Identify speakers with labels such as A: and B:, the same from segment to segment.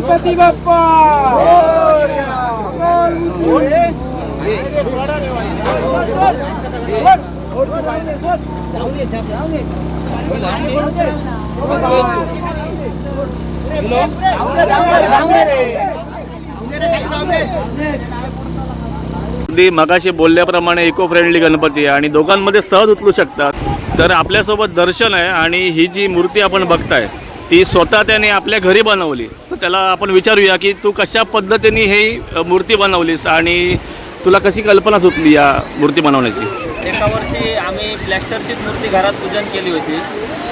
A: गणपती बाप्पा!
B: मगाशी बोलल्याप्रमाणे eco friendly Ganpati आहे आणि दोघांमध्ये सहज उचलू शकतात. तर आपल्यासोबत दर्शन आहे आणि ही जी मूर्ती आपण बघताय ती स्वतः त्याने आपल्या घरी बनवली. त्याला आपण विचारूया की तू कशा पद्धतीने ही मूर्ती बनवलीस आणि तुला कशी कल्पना सुचली या मूर्ती बनवण्याची?
C: एका वर्षी आम्ही प्लॅस्टरचीच मूर्ती घरात पूजन केली होती.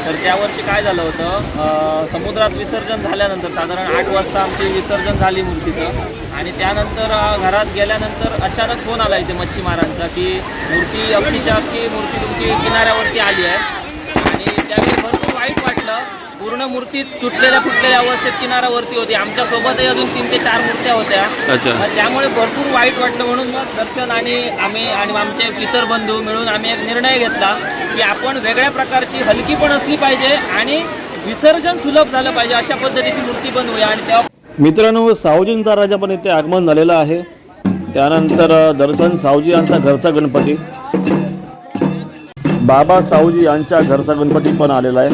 C: तर त्या वर्षी काय झालं होतं समुद्रात विसर्जन झाल्यानंतर साधारण आठ वाजता आमची विसर्जन झाली मूर्तीचं. आणि त्यानंतर घरात गेल्यानंतर अचानक फोन आला इथे मच्छीमारांचा की मूर्ती अगदीच्या अगदी मूर्ती तुमची किनाऱ्यावरती आली आहे. आणि त्यावेळी भरपूर वाईट वाटलं. पूर्ण मूर्ती तुटलेल्या फुटलेल्या अवस्थेत किनाऱ्यावरती होती. आमच्यासोबतही अजून तीन ते चार मूर्त्या होत्या. त्यामुळे भरपूर वाईट वाटलं म्हणून मग दर्शन आणि आम्ही आणि आमचे इतर बंधू मिळून आम्ही एक निर्णय घेतला की आपण वेगळ्या प्रकारची हलकी पण असली पाहिजे आणि विसर्जन सुलभ झालं पाहिजे अशा पद्धतीची मूर्ती बनवूया आणि तेव्हा
B: मित्रांनो सावजींचा राजा पण इथे आगमन झालेलं आहे. त्यानंतर दर्शन सावजी यांचा घरचा गणपती. बाबा साऊजी यांच्या घरचा गणपती पण आलेला आहे.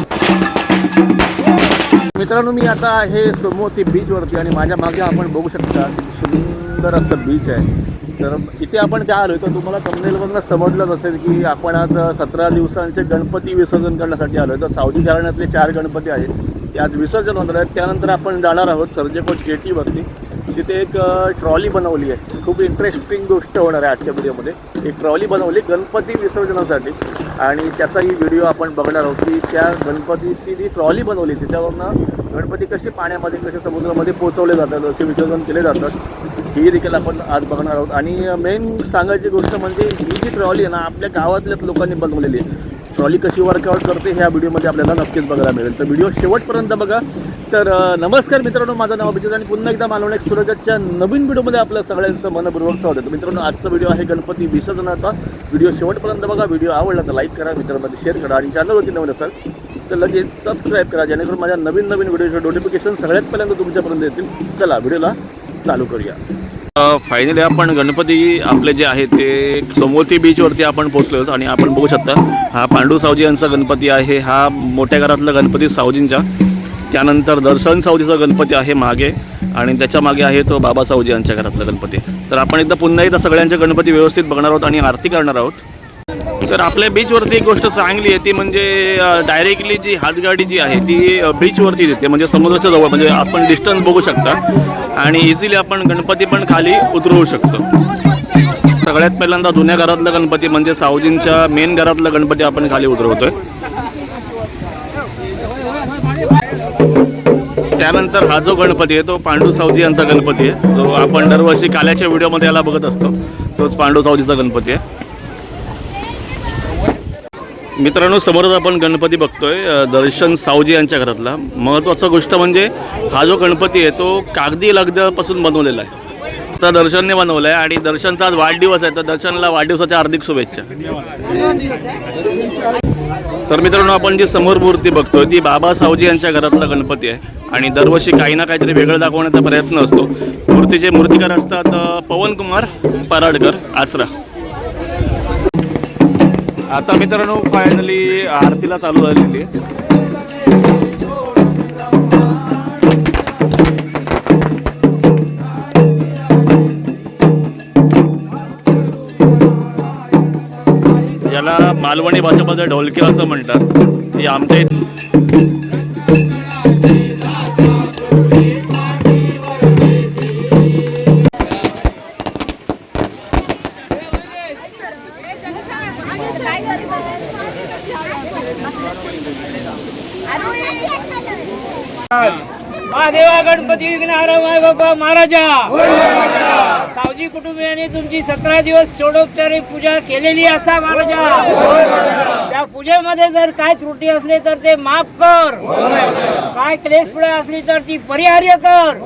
B: मित्रांनो मी आता आहे सोमवती बीचवरती आणि माझ्या मागे आपण बघू शकता सुंदर असं बीच आहे. तर इथे आपण काय आलो तर तुम्हाला कमनेलमधनं समजलंच असेल की आपण आज सतरा दिवसांचे गणपती विसर्जन करण्यासाठी आलो तर सावजी घराण्यातले चार गणपती आहेत. ते आज विसर्जन होणार आहेत. त्यानंतर आपण जाणार आहोत सर्जेकोट जेटीवरती. तिथे एक ट्रॉली बनवली आहे. खूप इंटरेस्टिंग गोष्ट होणार आहे आजच्या व्हिडिओमध्ये एक ट्रॉली बनवली गणपती विसर्जनासाठी. आणि त्याचाही व्हिडिओ आपण बघणार आहोत की त्या गणपतीची जी ट्रॉली बनवली त्याच्यावरनं गणपती कसे पाण्यामध्ये कसे समुद्रामध्ये पोचवले जातात असे विसर्जन केले जातात ही देखील आपण आज बघणार आहोत. आणि मेन सांगायची गोष्ट म्हणजे ही जी ट्रॉली आहे ना आपल्या गावातल्याच लोकांनी बनवलेली आहे. ट्रॉली कशी वर्कआउट करते ह्या व्हिडिओमध्ये आपल्याला नक्कीच बघायला मिळेल. तर व्हिडिओ शेवटपर्यंत बघा. तर नमस्कार मित्रांनो माझं नाव अभिजित आणि पुन्हा एकदा मालवण एक सुरजच्या नवीन व्हिडिओमध्ये आपल्या सगळ्यांचं मनपूर्वक स्वागत तर मित्रांनो आजचा व्हिडिओ आहे गणपती विसर्जनाचा. व्हिडिओ शेवटपर्यंत बघा. व्हिडिओ आवडला तर लाईक करा मित्रांमध्ये शेअर करा आणि चॅनलवरती नवीन असाल तर लगेच सबस्क्राईब करा. जेणेकरून माझ्या नवीन नवीन व्हिडिओचे नोटिफिकेशन सगळ्यात पहिल्यांदा तुमच्यापर्यंत येतील. चला व्हिडिओला चालू करूया. फायनली आपण गणपती आपले जे आहे ते सोमवती बीचवरती आपण पोहोचलो आहोत आणि आपण बघू शकता हा पांडू सावजी यांचा गणपती आहे हा मोठ्या घरातला गणपती सावजींचा. त्यानंतर दर्शन सावजीचा गणपती आहे मागे आणि त्याच्यामागे आहे तो बाबा सावजी यांच्या घरातला गणपती. तर आपण एकदा पुन्हा एकदा सगळ्यांचे गणपती व्यवस्थित बघणार आहोत आणि आरती करणार आहोत. तर आपल्या बीचवरती एक गोष्ट चांगली आहे ती म्हणजे डायरेक्टली जी हातगाडी जी आहे ती बीचवरती येते. म्हणजे समुद्राच्या जवळ म्हणजे आपण डिस्टन्स बघू शकता. आणि इझिली आपण गणपती पण खाली उतरवू शकतो. सगळ्यात पहिल्यांदा जुन्या घरातला गणपती म्हणजे सावजींच्या मेन घरातला गणपती आपण खाली उतरवतोय. त्यानंतर हा जो गणपती आहे तो पांडू सावजी यांचा गणपती आहे. जो आपण दरवर्षी काल्याच्या व्हिडिओमध्ये याला बघत असतो. तोच पांडू सावजीचा गणपती आहे. मित्रांनो समोरच आपण गणपती बघतोय दर्शन सावजी यांच्या घरातला. महत्त्वाचं गोष्ट म्हणजे हा जो गणपती आहे तो कागदी लगद्यापासून बनवलेला आहे. तर दर्शनने बनवला आहे आणि दर्शनचा आज वाढदिवस आहे तर दर्शनला वाढदिवसाच्या हार्दिक शुभेच्छा. तर मित्रांनो आपण जी समोर मूर्ती बघतोय ती बाबा सावजी यांच्या घरातला गणपती आहे. आणि दरवर्षी काही ना काहीतरी वेगळं दाखवण्याचा प्रयत्न असतो. मूर्तीचे मूर्तिकार असतात पवन पवनकुमार पराडकर आचरा आता मित्रांनो फायनली आरतीला चालू झालेली आहे. याला मालवणी भाषेमध्ये ढोलकी असं म्हणतात. की आमच्या
A: राजा! सावजी कुटुंबियांनी तुमची सतरा दिवस सोडोपचारी पूजा केलेली असा महाराजा त्या पूजेमध्ये जर काय त्रुटी असली तर ते माफ कर. काय क्लेश पुढे असली तर ती परिहार्य कर.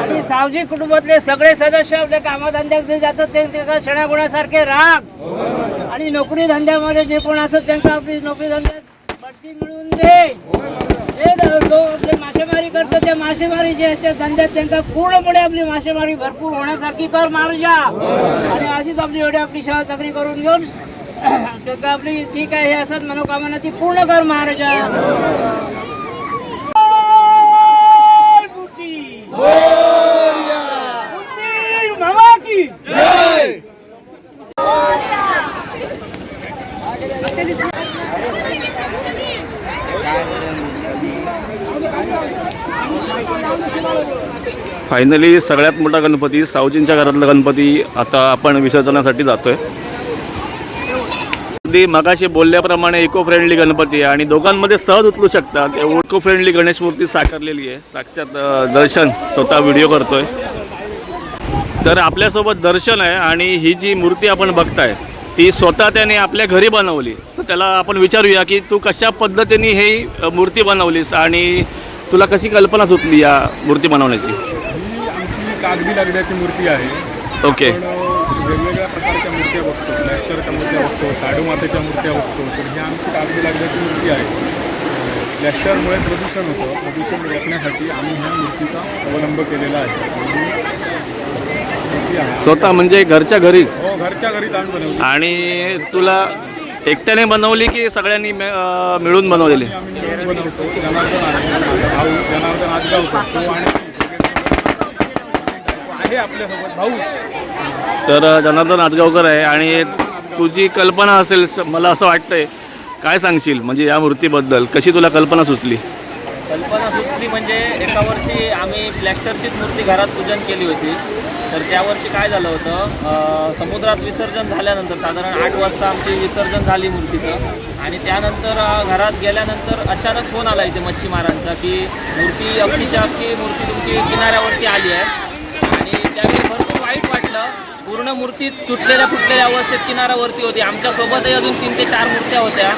A: आणि सावजी कुटुंबातले सगळे सदस्य आपल्या कामधंद्यात जे जातात ते त्याचा क्षणागुणासारखे राग. आणि नोकरी धंद्यामध्ये जे कोण असत त्यांना आपली नोकरी धंद्यात बढती मिळून दे. हे ज- जो आपले मासेमारी करतो त्या मासेमारीच्या ह्याच्या धंद्यात त्यांना पूर्णपणे आपली मासेमारी भरपूर होण्यासारखी कर महाराजा आणि अशीच आपली एवढी आपली सेवा चाकरी करून घेऊन त्याचा आपली ठीक आहे हे असत मनोकामना ती पूर्ण कर महाराजा मामा की.
B: फायनली सगळ्यात मोठा गणपती सावजींच्या घरातला गणपती आता आपण विसर्जनासाठी जातोय. अगदी मगाशी बोलल्याप्रमाणे इको फ्रेंडली गणपती आहे आणि दोघांमध्ये सहज उचलू शकतात. इको फ्रेंडली गणेश मूर्ती साकारलेली आहे. साक्षात दर्शन स्वतः व्हिडिओ करतोय. तर आपल्यासोबत दर्शन आहे आणि ही जी मूर्ती आपण बघताय ती स्वतः त्याने आपल्या घरी बनवली. तर त्याला आपण विचारूया की तू कशा पद्धतीने ही मूर्ती बनवलीस आणि तुला कशी कल्पना सुचली या मूर्ती बनवण्याची?
D: ही आमची कागदी लगड्याची मूर्ती आहे.
B: ओके.
D: वेगवेगळ्या प्रकारच्या मूर्त्या बघतो. प्लॅस्टरच्या मूर्त्या बघतो शाडू मातेच्या मूर्त्या बघतो. तर ही आमची कागदी लगड्याची मूर्ती आहे. प्लॅस्टरमुळे प्रदूषण होतं. प्रदूषण रोखण्यासाठी आम्ही ह्या मूर्तीचा अवलंब केलेला आहे.
B: स्वतः म्हणजे घरच्या घरीच.
D: हो घरच्या घरीच आम्ही बनवली
B: आणि तुला एकट्याने बनवली की सगळ्यांनी अ, मिळून बनवलेली?
D: आम्ही मिळून बनवतो. जनार्दन आहे माझा भाऊ जनार्दन आजगावकर तो आणि आहे आपल्यासोबत भाऊ.
B: तर अ, जनार्दन आजगावकर आहे आणि तुझी कल्पना असेल स- मला असं वाटतंय. काय सांगशील? म्हणजे या मूर्तीबद्दल. कशी तुला कल्पना सुचली?
C: कल्पना सुचली म्हणजे एका वर्षी आम्ही प्लॅस्टरचीच मूर्ती घरात पूजन केली होती. तर त्या वर्षी काय झालं होतं समुद्रात विसर्जन झाल्यानंतर साधारण आठ वाजता आमची विसर्जन झाली मूर्तीचं. आणि त्यानंतर घरात गेल्यानंतर अचानक फोन आला इथे मच्छीमारांचा की मूर्ती अख्खीच्या अख्खी मूर्ती तुमची किनाऱ्यावरती आली आहे. आणि त्यावेळी भरपूर वाईट वाटलं. पूर्ण मूर्ती तुटलेल्या फुटलेल्या अवस्थेत किनाऱ्यावरती होती. आमच्यासोबतही अजून तीन ते चार मूर्त्या होत्या.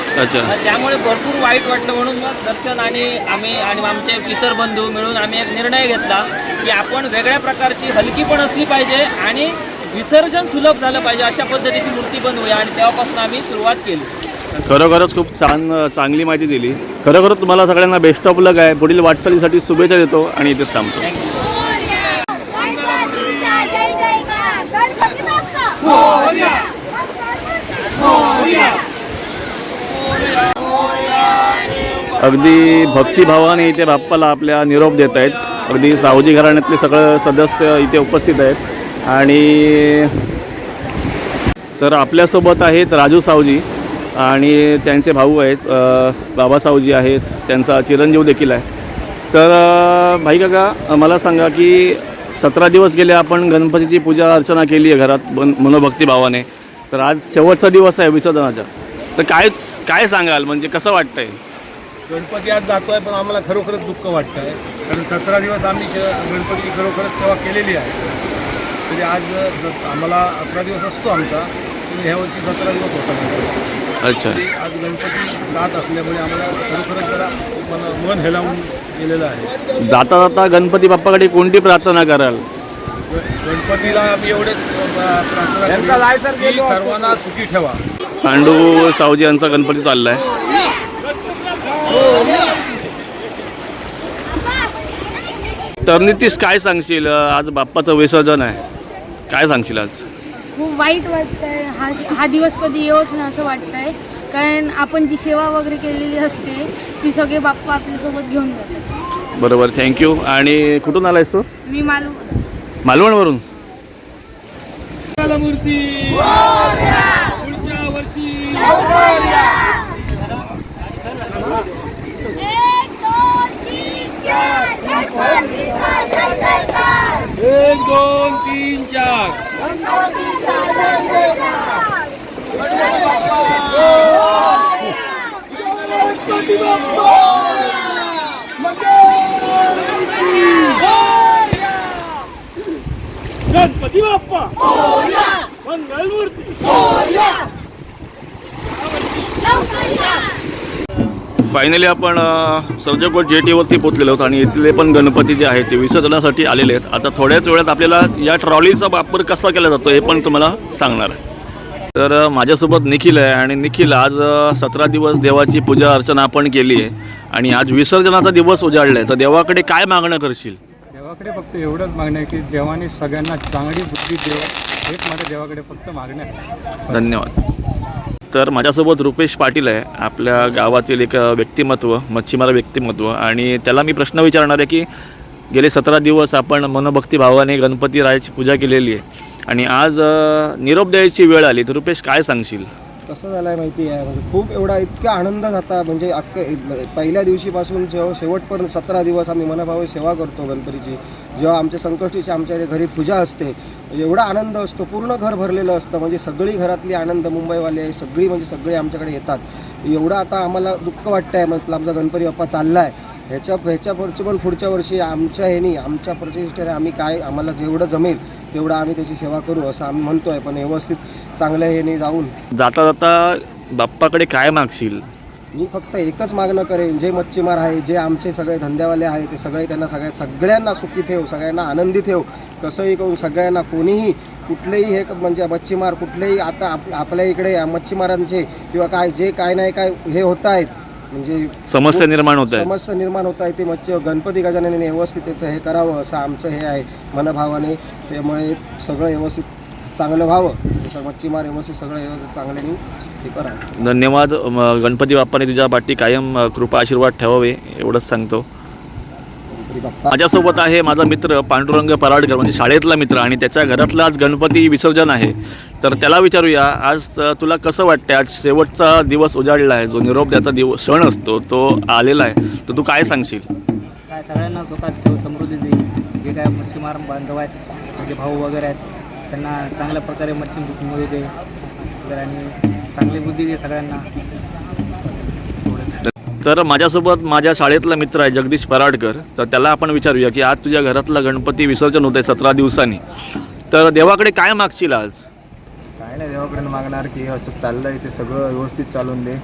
C: त्यामुळे भरपूर वाईट वाटलं म्हणून मग दर्शन आणि आम्ही आणि आमचे इतर बंधू मिळून आम्ही एक निर्णय घेतला. की आपण वेगळ्या प्रकारची हलकी पण असली पाहिजे आणि विसर्जन सुलभ झालं पाहिजे अशा पद्धतीची मूर्ती बनवूया आणि तेव्हापासून आम्ही सुरुवात केली.
B: खरोखरच खूप छान चांगली माहिती दिली. खरोखरच तुम्हाला सगळ्यांना बेस्ट ऑफ लक आहे. पुढील वाटचालीसाठी शुभेच्छा देतो आणि इथेच थांबतो.
E: गणपतीचा जय जयकार! गणपती बाप्पा!
B: अगदी भक्तिभावाने इथे बाप्पाला आपल्या निरोप देत आहेत अगदी सावजी घराण्यातले सगळं सदस्य इथे उपस्थित आहेत. आणि तर आपल्यासोबत आहेत राजू सावजी आणि त्यांचे भाऊ आहेत बाबा सावजी आहेत त्यांचा चिरंजीव देखील आहे. तर भाई काका मला सांगा की सतरा दिवस गेले आपण गणपतीची पूजा अर्चना केली आहे घरात मन मनोभक्तिभावाने तर आज शेवटचा दिवस आहे विसर्जनाचा. तर काय काय सांगाल? म्हणजे कसं वाटतंय?
D: गणपती आज जातोय पण आम्हाला खरोखरच दुःख वाटतं आहे कारण सतरा दिवस आम्ही गणपतीची खरोखरच सेवा केलेली आहे. तरी आज आम्हाला अकरा दिवस असतो आमचा पण ह्या वर्षी सतरा दिवस होता.
B: अच्छा.
D: आज गणपती जात असल्यामुळे आम्हाला खरोखरच जरा मन मन हेलावून गेलेलं आहे.
B: जाता जाता गणपती बाप्पाकडे कोणती प्रार्थना कराल?
D: गणपतीला आम्ही एवढेच प्रार्थना सर्वांना सुखी ठेवा.
B: पांडू सावजी यांचा गणपती चाललाय. तर नितीश काय सांगशील? आज बाप्पाचं विसर्जन आहे. काय सांगशील आज?
F: खूप वाईट वाटतंय. हा हा दिवस कधी येवोच ना असं वाटतंय. कारण आपण जी सेवा वगैरे केलेली असते ती सगळे बाप्पा आपल्यासोबत घेऊन जातात.
B: बरोबर थँक्यू आणि कुठून आलायस तू?
F: मी मालू
B: मालवणवरून?
E: एक दोन तीन चार गणपतीचा जय जयकार
D: एक दोन तीन चार.
E: गणपतीचा जय जयकार
A: गणपती बाप्पा मंगलमूर्ती
E: लवकर या
B: फायनली आपण सर्जकोट जेटीवरती पोचलेलो आहोत आणि इथले पण गणपती जे आहेत ते विसर्जनासाठी आलेले आहेत. आता थोड्याच वेळात आपल्याला या ट्रॉलीचा वापर कसा केला जातो हे पण तुम्हाला सांगणार आहे. तर माझ्यासोबत निखिल आहे आणि निखिल आज सतरा दिवस देवाची पूजा अर्चना आपण केली आहे आणि आज विसर्जनाचा दिवस उजाडलाय. तर देवाकडे काय मागणं करशील?
D: देवाकडे फक्त एवढंच मागणं आहे की देवाने सगळ्यांना चांगली बुद्धी देव हेच माझ्या देवाकडे फक्त मागणं आहे.
B: धन्यवाद. तर माझ्यासोबत रुपेश पाटील आहे. आपल्या गावातील एक व्यक्तिमत्व मच्छीमार व्यक्तिमत्व. आणि त्याला मी प्रश्न विचारणार आहे की गेले सतरा दिवस आपण मनोभक्तीभावाने गणपती रायाची पूजा केलेली आहे. आणि आज निरोप द्यायची वेळ आली. तर रुपेश काय सांगशील?
G: कसं झालं आहे माहिती आहे? म्हणजे खूप एवढा इतका आनंद जाता. म्हणजे अख्खे पहिल्या दिवशीपासून जेव्हा शेवटपर्यंत सतरा दिवस आम्ही मनभावे सेवा करतो गणपतीची. जेव्हा आमच्या संकष्टीची आमच्या घरी पूजा असते एवढा आनंद असतो पूर्ण घर भरलेलं असतं. म्हणजे सगळी घरातली आनंद मुंबईवाले सगळी म्हणजे सगळे आमच्याकडे येतात. एवढं आता आम्हाला दुःख वाटतं आहे म्हटलं आमचा गणपती बाप्पा चालला आहे ह्याच्या ह्याच्या पुढची पण पुढच्या वर्षी आमच्या ह्यानी आमच्या प्रतिष्ठेने आम्ही काय आम्हाला जेवढं जमेल तेवढं आम्ही त्याची सेवा करू असं आम्ही म्हणतो आहे पण व्यवस्थित चांगल्या ह्याने जाऊन.
B: जाता जाता बाप्पाकडे काय मागशील?
G: मी फक्त एकच मागणं करेन जे मच्छीमार आहे जे आमचे सगळे धंद्यावाले आहे ते सगळे त्यांना सगळ्या सगळ्यांना सुखी ठेव सगळ्यांना आनंदी ठेव. कसंही करून सगळ्यांना कोणीही कुठलेही हे म्हणजे मच्छीमार कुठलेही आता आप आपल्या इकडे मच्छीमारांचे किंवा काय जे काय नाही काय हे होत आहेत. म्हणजे
B: समस्या निर्माण होत आहेत.
G: समस्या निर्माण होत आहे ते मच्छी गणपती गजानने व्यवस्थित त्याचं हे करावं असं आमचं हे आहे मनभावाने. त्यामुळे सगळं व्यवस्थित चांगलं व्हावं. जसं मच्छीमार व्यवस्थित सगळं व्यवस्थित चांगल्याने हे करावं.
B: धन्यवाद. गणपती बाप्पाने तुझ्या पाठी कायम कृपा आशीर्वाद ठेवावे एवढंच सांगतो. माझ्यासोबत आहे माझा मित्र पांडुरंग पराडकर म्हणजे शाळेतला मित्र आणि त्याच्या घरातलं आज गणपती विसर्जन आहे. तर त्याला विचारूया आज तुला कसं वाटतं आज शेवटचा दिवस उजाडला आहे जो निरोप द्याचा दिवस क्षण असतो तो आलेला आहे. तर तू काय सांगशील?
H: काय सगळ्यांना सुखात ठेव समृद्धी देईल जे काय मच्छीमार बांधव आहेत माझे भाऊ वगैरे आहेत त्यांना चांगल्या प्रकारे मच्छी मिळू दे आणि चांगली बुद्धी दे सगळ्यांना.
B: तर माझ्यासोबत माझ्या शाळेतला मित्र आहे जगदीश पराडकर. तर त्याला आपण विचारूया की आज तुझ्या घरातलं गणपती विसर्जन होत आहे सतरा दिवसांनी. तर देवाकडे काय मागशील आज?
I: काय नाही देवाकडे मागणार की असं चाललंय ते सगळं व्यवस्थित चालून दे.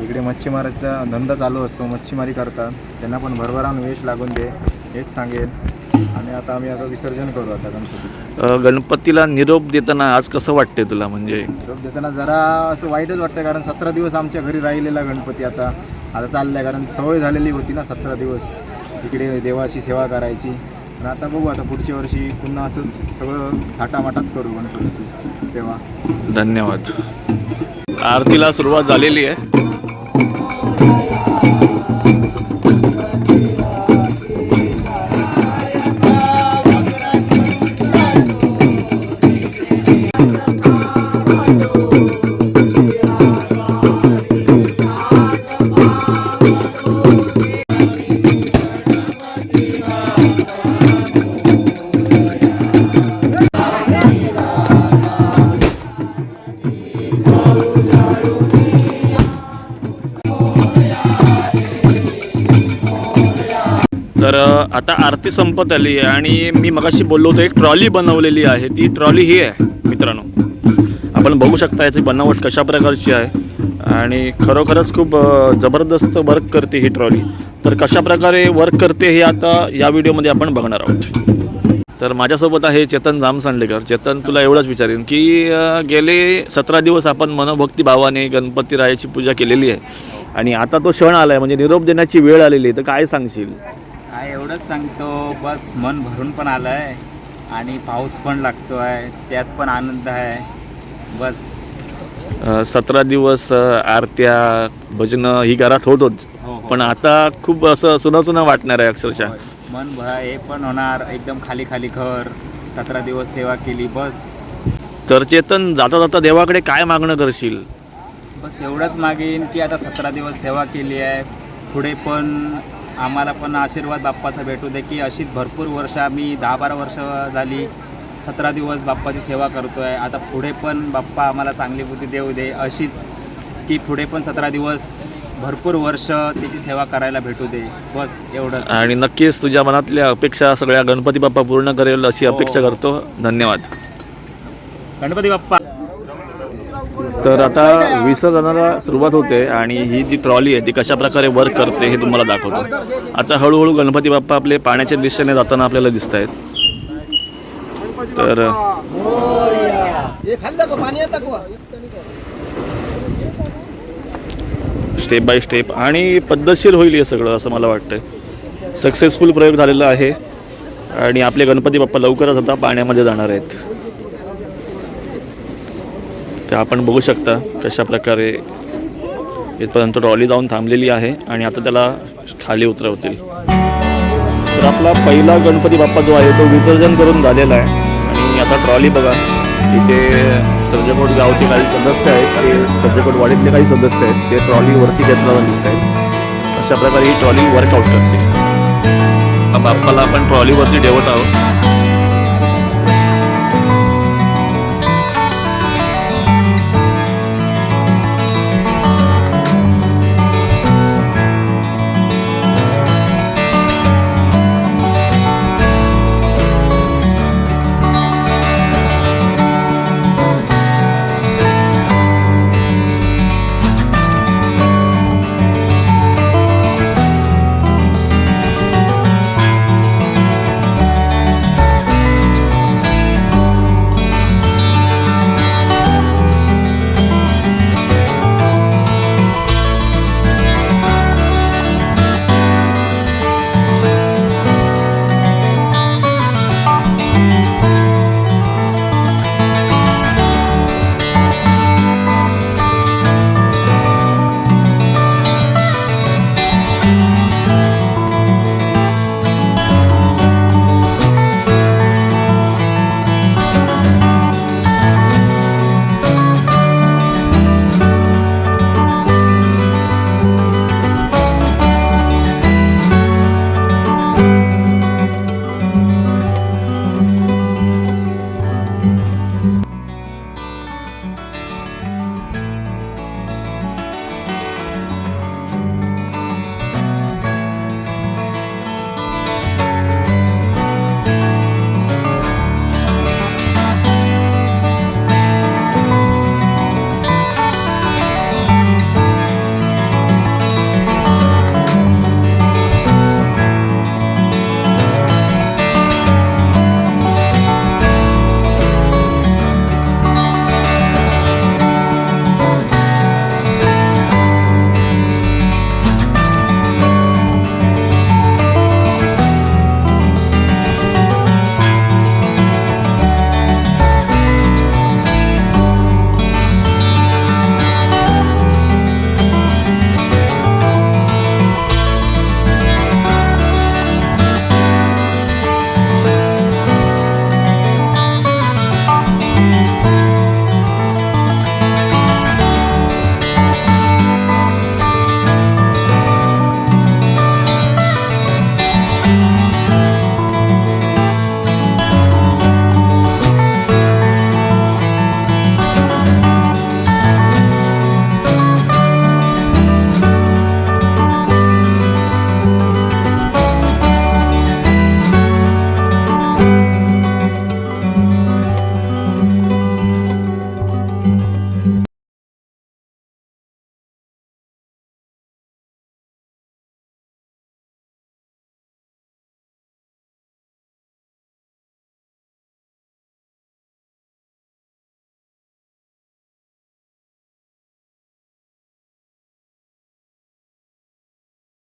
I: इकडे मच्छीमाराचा धंदा चालू असतो मच्छीमारी करतात. त्यांना पण भरभरान वेश लागून दे हेच सांगेल. आणि आता आम्ही आता विसर्जन करू आता गणपतीचं.
B: अ, गणपतीला निरोप देताना आज कसं वाटतंय तुला म्हणजे?
I: निरोप देताना जरा असं वाईटच वाटतं कारण सतरा दिवस आमच्या घरी राहिलेला गणपती आता. आता चाललाय कारण सवय झालेली होती ना सतरा दिवस. इकडे देवाची सेवा करायची. आणि आता बघू आता पुढच्या वर्षी पुन्हा असंच सगळं थाटामाटात करू गणपतीची सेवा.
B: धन्यवाद. आरतीला सुरुवात झालेली आहे. तर आता आरती संपत आली आहे आणि मी मगाशी बोललो होतो एक ट्रॉली बनवलेली आहे. ती ट्रॉली ही आहे मित्रांनो. आपण बघू शकता याची बनावट कशा प्रकारची आहे. आणि खरोखरच खूप जबरदस्त वर्क करते ही ट्रॉली. तर कशा प्रकारे वर्क करते हे आता या व्हिडिओमध्ये आपण बघणार आहोत. तर माझ्यासोबत आहे चेतन जामसांडेकर. चेतन तुला एवढंच विचारेन की गेले सतरा दिवस आपण मनोभक्ती भावाने गणपती रायाची पूजा केलेली आहे. आणि आता तो क्षण आला आहे म्हणजे निरोप देण्याची वेळ आलेली आहे तर काय सांगशील?
J: काय एवढंच सांगतो. बस मन भरून पण आलं आहे आणि पाऊस पण लागतो आहे त्यात पण आनंद आहे. बस.
B: सतरा दिवस आरत्या भजनं ही घरात होत होत.
J: हो हो.
B: पण आता खूप असं सुनं सुनं वाटणार आहे अक्षरशः.
J: मन भ हे पण होणार. एकदम खाली खाली घर. सतरा दिवस सेवा केली बस.
B: तर चेतन जाता जाता देवाकडे काय मागणं करशील?
J: बस एवढंच मागेन की आता सतरा दिवस सेवा केली आहे. पुढे पण आम्हाला पण आशीर्वाद बाप्पाचा भेटू दे की अशीच भरपूर वर्ष आम्ही दहा बारा वर्ष झाली सतरा दिवस बाप्पाची सेवा करतो आहे आता पुढे पण बाप्पा आम्हाला चांगली बुद्धी देऊ दे. अशीच की पुढे पण सतरा दिवस भरपूर वर्ष त्याची सेवा करायला भेटू दे. बस एवढंच.
B: आणि नक्कीच तुझ्या मनातल्या अपेक्षा सगळ्या गणपती बाप्पा पूर्ण करेल अशी अपेक्षा करतो. धन्यवाद.
J: गणपती बाप्पा.
B: तर आता विसर्जनाला सुरुवात होते आणि ही जी ट्रॉली आहे ती कशा प्रकारे वर्क करते हे तुम्हाला दाखवतो. आता हळूहळू गणपती बाप्पा आपले पाण्याच्या दिशेने जाताना आपल्याला दिसत आहेत. तर स्टेप बाय स्टेप आणि पद्धतशीर होईल हे सगळं असं मला वाटतं सक्सेसफुल प्रयोग झालेला आहे आणि आपले गणपती बाप्पा लवकरच आता पाण्यामध्ये जाणार आहेत. ते आपण बघू शकता कशा प्रकारे इथपर्यंत ट्रॉली जाऊन थांबलेली आहे आणि आता त्याला खाली उतरवतील. तर आपला पहिला गणपती बाप्पा जो आहे तो विसर्जन करून झालेला आहे. आणि आता ट्रॉली बघा इथे सर्जकोट गावचे काही सदस्य आहेत आणि सर्जकोट वाडीतले काही सदस्य आहेत ते ट्रॉलीवरती घेतला दिसत आहेत अशा प्रकारे ही ट्रॉली वर्कआउट करते बाप्पाला आपण ट्रॉलीवरती ठेवत आहोत.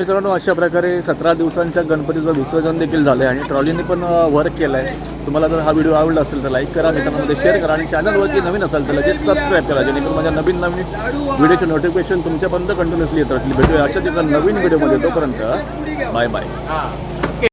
B: मित्रांनो अशा प्रकारे सतरा दिवसांच्या गणपतीचं विसर्जन देखील झालं आहे आणि ट्रॉलीने पण वर्क केलं आहे तुम्हाला जर हा व्हिडिओ आवडला असेल तर लाईक करा मित्रांमध्ये शेअर करा आणि चॅनलवरती नवीन असेल तर लगेच सबस्क्राईब करा जेणेकरून माझ्या नवीन नवीन व्हिडिओचे नोटिफिकेशन तुमच्यापर्यंत कंटिन्युअसली येत राहतील. भेटूया अशाच एका नवीन व्हिडिओमध्ये तोपर्यंत बाय बाय